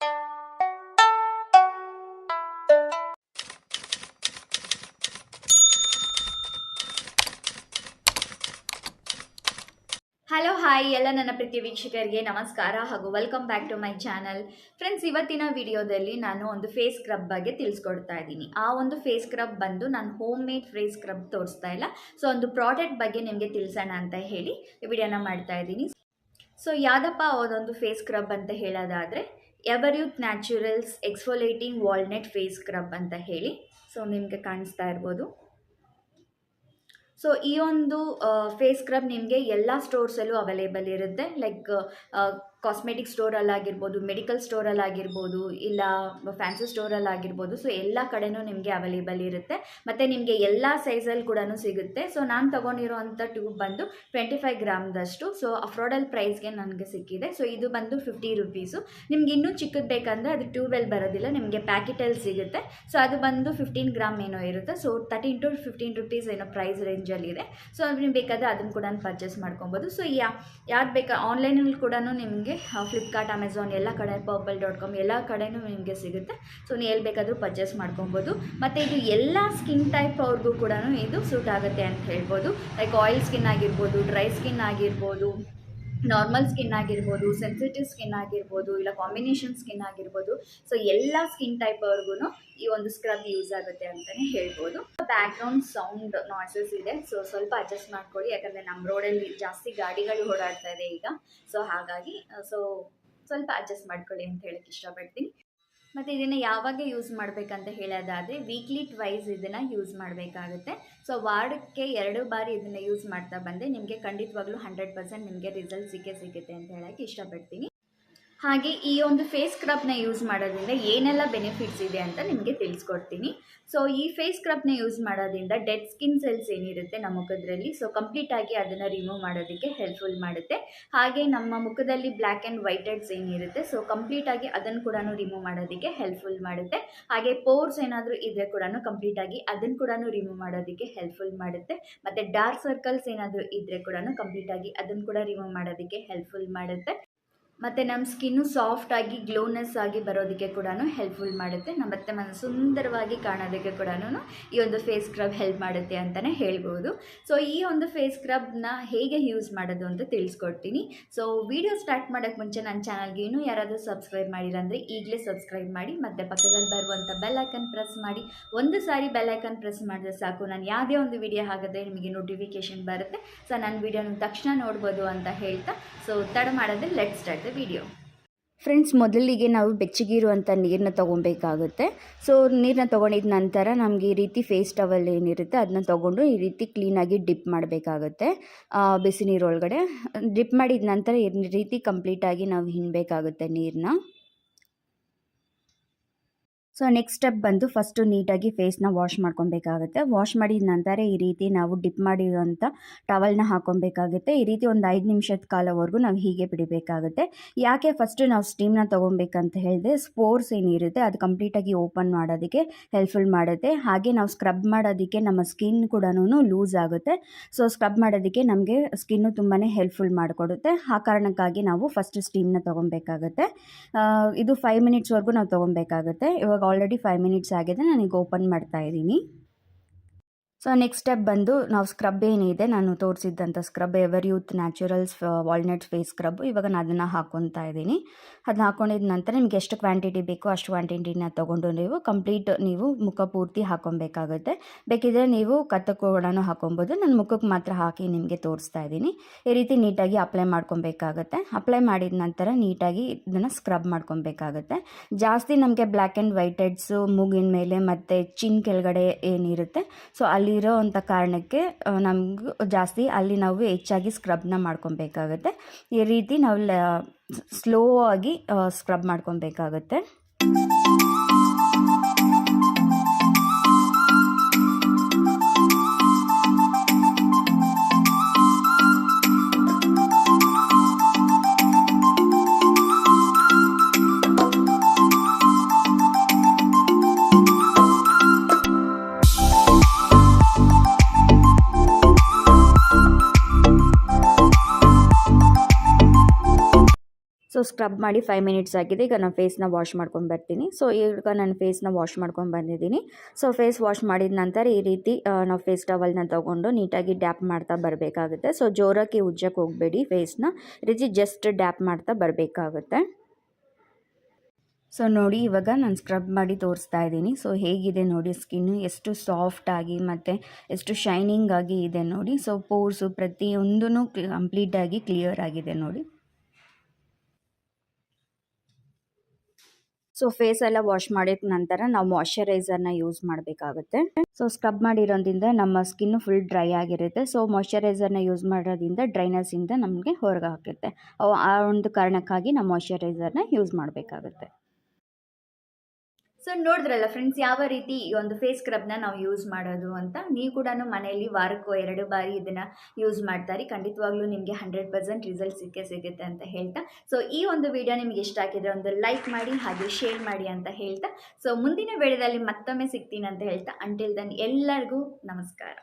Hello hi ಎಲ್ಲ ನನ್ನ ಪ್ರೀತಿ ವೀಕ್ಷಕರಿಗೆ ನಮಸ್ಕಾರ ಹಾಗೂ welcome back to my channel friends ಇವತ್ತಿನ ವಿಡಿಯೋದಲ್ಲಿ ನಾನು ಒಂದು ಫೇಸ್ ಸ್ಕ್ರಬ್ ಬಗ್ಗೆ ತಿಳಿಸ್ಕೊಡ್ತಾ ಇದ್ದೀನಿ. ಆ ಒಂದು ಫೇಸ್ ಸ್ಕ್ರಬ್ ಬಂದು ನಾನು ಹೋಮ್ ಮೇಡ್ ಫೇಸ್ ಸ್ಕ್ರಬ್ ತೋರಿಸ್ತಾ ಇಲ್ಲ. ಸೊ ಒಂದು ಪ್ರಾಡಕ್ಟ್ ಬಗ್ಗೆ ನಿಮಗೆ ತಿಳಿಸೋಣ ಅಂತ ಹೇಳಿ ವಿಡಿಯೋನ ಮಾಡ್ತಾ ಇದ್ದೀನಿ. ಸೊ ಯಾವುದಪ್ಪ ಅದೊಂದು ಫೇಸ್ ಸ್ಕ್ರಬ್ ಅಂತ ಹೇಳೋದಾದರೆ Ever Youth Naturals exfoliating walnut face scrub ಅಂತ ಹೇಳಿ. ಸೊ ನಿಮಗೆ ಕಾಣಿಸ್ತಾ ಇರ್ಬೋದು. ಸೊ ಈ ಒಂದು ಫೇಸ್ ಸ್ಕ್ರಬ್ ನಿಮಗೆ ಎಲ್ಲ ಸ್ಟೋರ್ಸಲ್ಲೂ ಅವೈಲೇಬಲ್ ಇರುತ್ತೆ. ಲೈಕ್ ಕಾಸ್ಮೆಟಿಕ್ ಸ್ಟೋರಲ್ಲಾಗಿರ್ಬೋದು ಮೆಡಿಕಲ್ ಸ್ಟೋರಲ್ಲಾಗಿರ್ಬೋದು ಇಲ್ಲ ಫ್ಯಾನ್ಸಿ ಸ್ಟೋರಲ್ಲಾಗಿರ್ಬೋದು ಸೊ ಎಲ್ಲ ಕಡೆನೂ ನಿಮಗೆ ಅವೈಲೇಬಲ್ ಇರುತ್ತೆ. ಮತ್ತು ನಿಮಗೆ ಎಲ್ಲ ಸೈಜಲ್ಲಿ ಕೂಡ ಸಿಗುತ್ತೆ. ಸೊ ನಾನು ತೊಗೊಂಡಿರೋವಂಥ ಟ್ಯೂಬ್ ಬಂದು ಟ್ವೆಂಟಿ ಫೈವ್ ಗ್ರಾಮ್ದಷ್ಟು. ಸೊ ಅಫ್ರೋಡಲ್ ಪ್ರೈಸ್ಗೆ ನನಗೆ ಸಿಕ್ಕಿದೆ. ಸೊ ಇದು ಬಂದು ಫಿಫ್ಟಿ ರುಪೀಸು ನಿಮ್ಗೆ ಇನ್ನೂ ಚಿಕ್ಕದು ಬೇಕಂದರೆ ಅದು ಟ್ಯೂಬಲ್ಲಿ ಬರೋದಿಲ್ಲ. ನಿಮಗೆ ಪ್ಯಾಕೆಟಲ್ಲಿ ಸಿಗುತ್ತೆ. ಸೊ ಅದು ಬಂದು ಫಿಫ್ಟೀನ್ ಗ್ರಾಮ್ ಏನೋ ಇರುತ್ತೆ. So thirteen to fifteen rupees ಏನೋ ಪ್ರೈಸ್ ರೇಂಜಲ್ಲಿ ಇದೆ. ಸೊ ನೀವು ಬೇಕಾದರೆ ಅದನ್ನು ಕೂಡ ಪರ್ಚೇಸ್ ಮಾಡ್ಕೊಬೋದು. ಸೊ ಯಾ, ಯಾವ್ದು ಬೇಕಾ ಆನ್ಲೈನಲ್ಲಿ ಕೂಡ ನಿಮಗೆ ಫ್ಲಿಪ್ಕಾರ್ಟ್ ಅಮೆಝಾನ್ ಎಲ್ಲ ಕಡೆ ಪರ್ಪಲ್ ಡಾಟ್ ಕಾಮ್ ಎಲ್ಲ ಕಡೆನೂ ನಿಮಗೆ ಸಿಗುತ್ತೆ. ಸೊ ನೀವು ಎಲ್ಲಿ ಬೇಕಾದರೂ ಪರ್ಚೇಸ್ ಮಾಡ್ಕೊಬೋದು. ಮತ್ತು ಇದು ಎಲ್ಲ ಸ್ಕಿನ್ ಟೈಪ್ ಅವ್ರಿಗೂ ಕೂಡ ಇದು ಸೂಟ್ ಆಗುತ್ತೆ ಅಂತ ಹೇಳ್ಬೋದು. ಲೈಕ್ ಆಯಿಲ್ ಸ್ಕಿನ್ ಆಗಿರ್ಬೋದು ಡ್ರೈ ಸ್ಕಿನ್ ಆಗಿರ್ಬೋದು ನಾರ್ಮಲ್ ಸ್ಕಿನ್ ಆಗಿರ್ಬೋದು ಸೆನ್ಸಿಟಿವ್ ಸ್ಕಿನ್ ಆಗಿರ್ಬೋದು, ಇಲ್ಲ ಕಾಂಬಿನೇಷನ್ ಸ್ಕಿನ್ ಆಗಿರ್ಬೋದು. ಸೊ ಎಲ್ಲ ಸ್ಕಿನ್ ಟೈಪ್ ಅವ್ರಿಗೂ ಈ ಒಂದು ಸ್ಕ್ರಬ್ ಯೂಸ್ ಆಗುತ್ತೆ ಅಂತಲೇ ಹೇಳ್ಬೋದು. ಬ್ಯಾಕ್ಗ್ರೌಂಡ್ ಸೌಂಡ್ ನಾಯ್ಸಸ್ ಇದೆ. ಸೊ ಸ್ವಲ್ಪ ಅಡ್ಜಸ್ಟ್ ಮಾಡ್ಕೊಳ್ಳಿ. ಯಾಕಂದರೆ ನಮ್ಮ ರೋಡಲ್ಲಿ ಜಾಸ್ತಿ ಗಾಡಿಗಳು ಓಡಾಡ್ತಾ ಇದೆ ಈಗ. ಸೊ ಹಾಗಾಗಿ ಸೊ ಸ್ವಲ್ಪ ಅಡ್ಜಸ್ಟ್ ಮಾಡ್ಕೊಳ್ಳಿ ಅಂತ ಹೇಳಕ್ಕೆ ಇಷ್ಟಪಡ್ತೀನಿ. ಮತ್ತು ಇದನ್ನು ಯಾವಾಗ ಯೂಸ್ ಮಾಡಬೇಕಂತ ಹೇಳೋದಾದರೆ ವೀಕ್ಲಿ ಟ್ವೈಸ್ ಇದನ್ನು ಯೂಸ್ ಮಾಡಬೇಕಾಗುತ್ತೆ. ಸೊ ವಾರಕ್ಕೆ ಎರಡು ಬಾರಿ ಇದನ್ನು ಯೂಸ್ ಮಾಡ್ತಾ ಬಂದೆ ನಿಮಗೆ ಖಂಡಿತವಾಗ್ಲೂ ಹಂಡ್ರೆಡ್ ಪರ್ಸೆಂಟ್ ನಿಮಗೆ ರಿಸಲ್ಟ್ ಸಿಕ್ಕೇ ಸಿಗುತ್ತೆ ಅಂತ ಹೇಳೋಕ್ಕೆ ಇಷ್ಟಪಡ್ತೀನಿ. ಹಾಗೆ ಈ ಒಂದು ಫೇಸ್ ಸ್ಕ್ರಬ್ನ ಯೂಸ್ ಮಾಡೋದ್ರಿಂದ ಏನೆಲ್ಲ ಬೆನಿಫಿಟ್ಸ್ ಇದೆ ಅಂತ ನಿಮಗೆ ತಿಳಿಸ್ಕೊಡ್ತೀನಿ. ಸೊ ಈ ಫೇಸ್ ಸ್ಕ್ರಬ್ನ ಯೂಸ್ ಮಾಡೋದ್ರಿಂದ ಡೆಡ್ ಸ್ಕಿನ್ ಸೆಲ್ಸ್ ಏನಿರುತ್ತೆ ನಮ್ಮ ಮುಖದಲ್ಲಿ ಸೊ ಕಂಪ್ಲೀಟಾಗಿ ಅದನ್ನು ರಿಮೂವ್ ಮಾಡೋದಕ್ಕೆ ಹೆಲ್ಪ್ಫುಲ್ ಮಾಡುತ್ತೆ. ಹಾಗೆ ನಮ್ಮ ಮುಖದಲ್ಲಿ ಬ್ಲ್ಯಾಕ್ ಆ್ಯಂಡ್ ವೈಟ್ ಹೆಡ್ಸ್ ಏನಿರುತ್ತೆ ಸೊ ಕಂಪ್ಲೀಟಾಗಿ ಅದನ್ನು ಕೂಡ ರಿಮೂವ್ ಮಾಡೋದಕ್ಕೆ ಹೆಲ್ಪ್ಫುಲ್ ಮಾಡುತ್ತೆ. ಹಾಗೆ ಪೋರ್ಸ್ ಏನಾದರೂ ಇದ್ರೆ ಕೂಡ ಕಂಪ್ಲೀಟಾಗಿ ಅದನ್ನು ಕೂಡ ರಿಮೂವ್ ಮಾಡೋದಕ್ಕೆ ಹೆಲ್ಪ್ಫುಲ್ ಮಾಡುತ್ತೆ. ಮತ್ತು ಡಾರ್ಕ್ ಸರ್ಕಲ್ಸ್ ಏನಾದರೂ ಇದ್ದರೆ ಕೂಡ ಕಂಪ್ಲೀಟಾಗಿ ಅದನ್ನು ಕೂಡ ರಿಮೂವ್ ಮಾಡೋದಕ್ಕೆ ಹೆಲ್ಪ್ಫುಲ್ ಮಾಡುತ್ತೆ. ಮತ್ತು ನಮ್ಮ ಸ್ಕಿನ್ನು ಸಾಫ್ಟಾಗಿ ಗ್ಲೋನೆಸ್ ಆಗಿ ಬರೋದಕ್ಕೆ ಕೂಡ ಹೆಲ್ಪ್ಫುಲ್ ಮಾಡುತ್ತೆ. ನಮ್ಮ ಮತ್ತೆ ಮನ ಸುಂದರವಾಗಿ ಕಾಣೋದಕ್ಕೆ ಕೂಡ ಈ ಒಂದು ಫೇಸ್ ಸ್ಕ್ರಬ್ ಹೆಲ್ಪ್ ಮಾಡುತ್ತೆ ಅಂತಲೇ ಹೇಳ್ಬೋದು. ಸೊ, ಈ ಒಂದು ಫೇಸ್ ಸ್ಕ್ರಬ್ನ ಹೇಗೆ ಯೂಸ್ ಮಾಡೋದು ಅಂತ ತಿಳಿಸ್ಕೊಡ್ತೀನಿ. ಸೊ, ವಿಡಿಯೋ ಸ್ಟಾರ್ಟ್ ಮಾಡೋಕ್ಕೆ ಮುಂಚೆ ನನ್ನ ಚಾನಲ್ಗೆ ಇನ್ನೂ ಯಾರಾದರೂ ಸಬ್ಸ್ಕ್ರೈಬ್ ಮಾಡಿಲ್ಲ ಅಂದರೆ ಈಗಲೇ ಸಬ್ಸ್ಕ್ರೈಬ್ ಮಾಡಿ, ಮತ್ತು ಪಕ್ಕದಲ್ಲಿ ಬರುವಂಥ ಬೆಲ್ ಐಕನ್ ಪ್ರೆಸ್ ಮಾಡಿ. ಒಂದು ಸಾರಿ ಬೆಲ್ ಐಕನ್ ಪ್ರೆಸ್ ಮಾಡಿದ್ರೆ ಸಾಕು. ನಾನು ಯಾವುದೇ ಒಂದು ವಿಡಿಯೋ ಹಾಕಿದ್ರೆ ನಿಮಗೆ ನೋಟಿಫಿಕೇಶನ್ ಬರುತ್ತೆ. ಸೊ, ನನ್ನ ವಿಡಿಯೋನ ತಕ್ಷಣ ನೋಡ್ಬೋದು ಅಂತ ಹೇಳ್ತಾ. ಸೊ, ತಡ ಮಾಡೋದೇ, ಲೆಟ್ ಸ್ಟಾರ್ಟ್. ವಿಡಿಯೋ ಫ್ರೆಂಡ್ಸ್ ಮೊದಲಿಗೆ ನಾವು ಬೆಚ್ಚಗಿರುವಂಥ ನೀರನ್ನ ತೊಗೊಬೇಕಾಗುತ್ತೆ ಸೊ ನೀರನ್ನ ತೊಗೊಂಡಿದ ನಂತರ ನಮಗೆ ಈ ರೀತಿ ಫೇಸ್ ಟವಲ್ ಏನಿರುತ್ತೆ ಅದನ್ನ ತೊಗೊಂಡು ಈ ರೀತಿ ಕ್ಲೀನಾಗಿ ಡಿಪ್ ಮಾಡಬೇಕಾಗುತ್ತೆ. ಬಿಸಿ ನೀರೊಳಗಡೆ. ಡಿಪ್ ಮಾಡಿದ ನಂತರ ಈ ರೀತಿ ಕಂಪ್ಲೀಟಾಗಿ ನಾವು ಹಿಂಡಬೇಕಾಗುತ್ತೆ ನೀರನ್ನ ಸೊ ನೆಕ್ಸ್ಟ್ ಸ್ಟೆಪ್ ಬಂದು ಫಸ್ಟು ನೀಟಾಗಿ ಫೇಸ್ನ ವಾಶ್ ಮಾಡ್ಕೊಬೇಕಾಗುತ್ತೆ. ವಾಶ್ ಮಾಡಿದ ನಂತರ ಈ ರೀತಿ ನಾವು ಡಿಪ್ ಮಾಡಿರೋಂಥ ಟವಲ್ನ ಹಾಕೊಬೇಕಾಗುತ್ತೆ. ಈ ರೀತಿ ಒಂದು ಐದು ನಿಮಿಷದ ಕಾಲವರೆಗೂ ನಾವು ಹೀಗೆ ಬಿಡಬೇಕಾಗುತ್ತೆ. ಯಾಕೆ ಫಸ್ಟು ನಾವು ಸ್ಟೀಮ್ನ ತೊಗೊಬೇಕಂತ ಹೇಳಿದೆ ಸ್ಪೋರ್ಸ್ ಏನಿರುತ್ತೆ ಅದು ಕಂಪ್ಲೀಟಾಗಿ ಓಪನ್ ಮಾಡೋದಕ್ಕೆ ಹೆಲ್ಪ್ಫುಲ್ ಮಾಡುತ್ತೆ. ಹಾಗೆ ನಾವು ಸ್ಕ್ರಬ್ ಮಾಡೋದಕ್ಕೆ ನಮ್ಮ ಸ್ಕಿನ್ ಕೂಡ ಲೂಸ್ ಆಗುತ್ತೆ. ಸೊ ಸ್ಕ್ರಬ್ ಮಾಡೋದಕ್ಕೆ ನಮಗೆ ಸ್ಕಿನ್ನು ತುಂಬಾ ಹೆಲ್ಪ್ಫುಲ್ ಮಾಡಿಕೊಡುತ್ತೆ. ಆ ಕಾರಣಕ್ಕಾಗಿ ನಾವು ಫಸ್ಟ್ ಸ್ಟೀಮ್ನ ತೊಗೊಬೇಕಾಗುತ್ತೆ. ಇದು ಫೈವ್ ಮಿನಿಟ್ಸ್ವರೆಗೂ ನಾವು ತೊಗೊಬೇಕಾಗುತ್ತೆ. ಇವಾಗ ಆಲ್ರೆಡಿ ಫೈವ್ ಮಿನಿಟ್ಸ್ ಆಗಿದೆ ನಾನೀಗ ಓಪನ್ ಮಾಡ್ತಾ ಇದ್ದೀನಿ. ಸೊ ನೆಕ್ಸ್ಟ್ ಸ್ಟೆಪ್ ಬಂದು ನಾವು ಸ್ಕ್ರಬ್ ಏನಿದೆ ನಾನು ತೋರಿಸಿದ್ದಂಥ scrub Ever Youth Naturals walnut face scrub ಇವಾಗ ನಾನು ಅದನ್ನು ಹಾಕ್ಕೊತಾ ಇದ್ದೀನಿ. ಅದನ್ನ ಹಾಕೊಂಡಿದ ನಂತರ ನಿಮ್ಗೆ ಎಷ್ಟು ಕ್ವಾಂಟಿಟಿ ಬೇಕೋ ಅಷ್ಟು ಕ್ವಾಂಟಿಟಿನ ತೊಗೊಂಡು ನೀವು ಕಂಪ್ಲೀಟ್ ನೀವು ಮುಖ ಪೂರ್ತಿ ಹಾಕ್ಕೊಬೇಕಾಗುತ್ತೆ ಬೇಕಿದ್ರೆ ನೀವು ಕತ್ತಕ್ಕೆ ಕೂಡ ಹಾಕೊಬೋದು. ನಾನು ಮುಖಕ್ಕೆ ಮಾತ್ರ ಹಾಕಿ ನಿಮಗೆ ತೋರಿಸ್ತಾ ಇದ್ದೀನಿ. ಈ ರೀತಿ ನೀಟಾಗಿ ಅಪ್ಲೈ ಮಾಡ್ಕೊಬೇಕಾಗುತ್ತೆ. ಅಪ್ಲೈ ಮಾಡಿದ ನಂತರ ನೀಟಾಗಿ ಇದನ್ನು ಸ್ಕ್ರಬ್ ಮಾಡ್ಕೊಬೇಕಾಗುತ್ತೆ. ಜಾಸ್ತಿ ನಮಗೆ ಬ್ಲ್ಯಾಕ್ ಆ್ಯಂಡ್ ವೈಟ್ ಹೆಡ್ಸು ಮೂಗಿನ ಮೇಲೆ ಮತ್ತು ಚಿನ್ ಕೆಳಗಡೆ ಏನಿರುತ್ತೆ ಸೊ ಅಲ್ಲಿರೋ ಅಂಥ ಕಾರಣಕ್ಕೆ ನಮಗೂ ಜಾಸ್ತಿ ಅಲ್ಲಿ ನಾವು ಹೆಚ್ಚಾಗಿ ಸ್ಕ್ರಬ್ನ ಮಾಡ್ಕೊಬೇಕಾಗುತ್ತೆ. ಈ ರೀತಿ ನಾವು ಸ್ಲೋ ಆಗಿ ಸ್ಕ್ರಬ್ ಮಾಡ್ಕೊಬೇಕಾಗತ್ತೆ. ಸೊ ಸ್ಕ್ರಬ್ ಮಾಡಿ ಫೈವ್ ಮಿನಿಟ್ಸ್ ಆಗಿದೆ. ಈಗ ನಾನು ಫೇಸ್ನ ವಾಶ್ ಮಾಡ್ಕೊಂಡು ಬರ್ತೀನಿ. ಸೊ ಈಗ ನಾನು ಫೇಸ್ನ ವಾಶ್ ಮಾಡ್ಕೊಂಡು ಬಂದಿದ್ದೀನಿ. ಸೊ ಫೇಸ್ ವಾಶ್ ಮಾಡಿದ ನಂತರ ಈ ರೀತಿ ನಾವು ಫೇಸ್ ಟವಲ್ನ ತೊಗೊಂಡು ನೀಟಾಗಿ ಡ್ಯಾಪ್ ಮಾಡ್ತಾ ಬರಬೇಕಾಗುತ್ತೆ. ಸೊ ಜೋರಕ್ಕೆ ಉಜ್ಜಕ್ಕೆ ಹೋಗಬೇಡಿ ಫೇಸ್ನ ರೀತಿ ಜಸ್ಟ್ ಡ್ಯಾಪ್ ಮಾಡ್ತಾ ಬರಬೇಕಾಗುತ್ತೆ. ಸೊ ನೋಡಿ ಇವಾಗ ನಾನು ಸ್ಕ್ರಬ್ ಮಾಡಿ ತೋರಿಸ್ತಾ ಇದ್ದೀನಿ. ಸೊ ಹೇಗಿದೆ ನೋಡಿ ಸ್ಕಿನ್ನು ಎಷ್ಟು ಸಾಫ್ಟಾಗಿ ಮತ್ತು ಎಷ್ಟು ಶೈನಿಂಗ್ ಆಗಿ ಇದೆ ನೋಡಿ. ಸೊ ಪೋರ್ಸು ಪ್ರತಿಯೊಂದೂ ಕಂಪ್ಲೀಟಾಗಿ ಕ್ಲಿಯರ್ ಆಗಿದೆ ನೋಡಿ. ಸೊ ಫೇಸ್ ಎಲ್ಲ ವಾಶ್ ಮಾಡಿದ ನಂತರ ನಾವು ಮಾಯಶ್ಚರೈಸರ್ನ ಯೂಸ್ ಮಾಡಬೇಕಾಗುತ್ತೆ. ಸೊ ಸ್ಕ್ರಬ್ ಮಾಡಿರೋದ್ರಿಂದ ನಮ್ಮ ಸ್ಕಿನ್ ಫುಲ್ ಡ್ರೈ ಆಗಿರುತ್ತೆ. ಸೊ ಮಾಯಶ್ಚರೈಸರ್ನ ಯೂಸ್ ಮಾಡೋದ್ರಿಂದ ಡ್ರೈನೆಸ್ಸಿಂದ ನಮಗೆ ಹೊರಗೆ ಹಾಕುತ್ತೆ ಆ ಒಂದು ಕಾರಣಕ್ಕಾಗಿ ನಾವು ಮಾಯಶ್ಚರೈಸರ್ನ ಯೂಸ್ ಮಾಡಬೇಕಾಗುತ್ತೆ. ಸೊ ನೋಡಿದ್ರಲ್ಲ ಫ್ರೆಂಡ್ಸ್ ಯಾವ ರೀತಿ ಈ ಒಂದು ಫೇಸ್ ಸ್ಕ್ರಬ್ನ ನಾವು ಯೂಸ್ ಮಾಡೋದು ಅಂತ? ನೀವು ಕೂಡ ಮನೆಯಲ್ಲಿ ವಾರಕ್ಕೂ ಎರಡು ಬಾರಿ ಇದನ್ನು ಯೂಸ್ ಮಾಡ್ತಾರೆ. ಖಂಡಿತವಾಗ್ಲೂ ನಿಮಗೆ ಹಂಡ್ರೆಡ್ ಪರ್ಸೆಂಟ್ ರಿಸಲ್ಟ್ ಸಿಕ್ಕೇ ಸಿಗುತ್ತೆ ಅಂತ ಹೇಳ್ತಾ. ಸೊ ಈ ಒಂದು ವಿಡಿಯೋ ನಿಮ್ಗೆ ಇಷ್ಟ ಆಗಿದ್ರೆ ಒಂದು ಲೈಕ್ ಮಾಡಿ, ಹಾಗೆ ಶೇರ್ ಮಾಡಿ ಅಂತ ಹೇಳ್ತಾ. ಸೊ ಮುಂದಿನ ವಿಡಿಯೋದಲ್ಲಿ ಮತ್ತೊಮ್ಮೆ ಸಿಗ್ತೀನಿ ಅಂತ ಹೇಳ್ತಾ. ಅಂಟಿಲ್ ದನ್ ಎಲ್ಲರಿಗೂ ನಮಸ್ಕಾರ.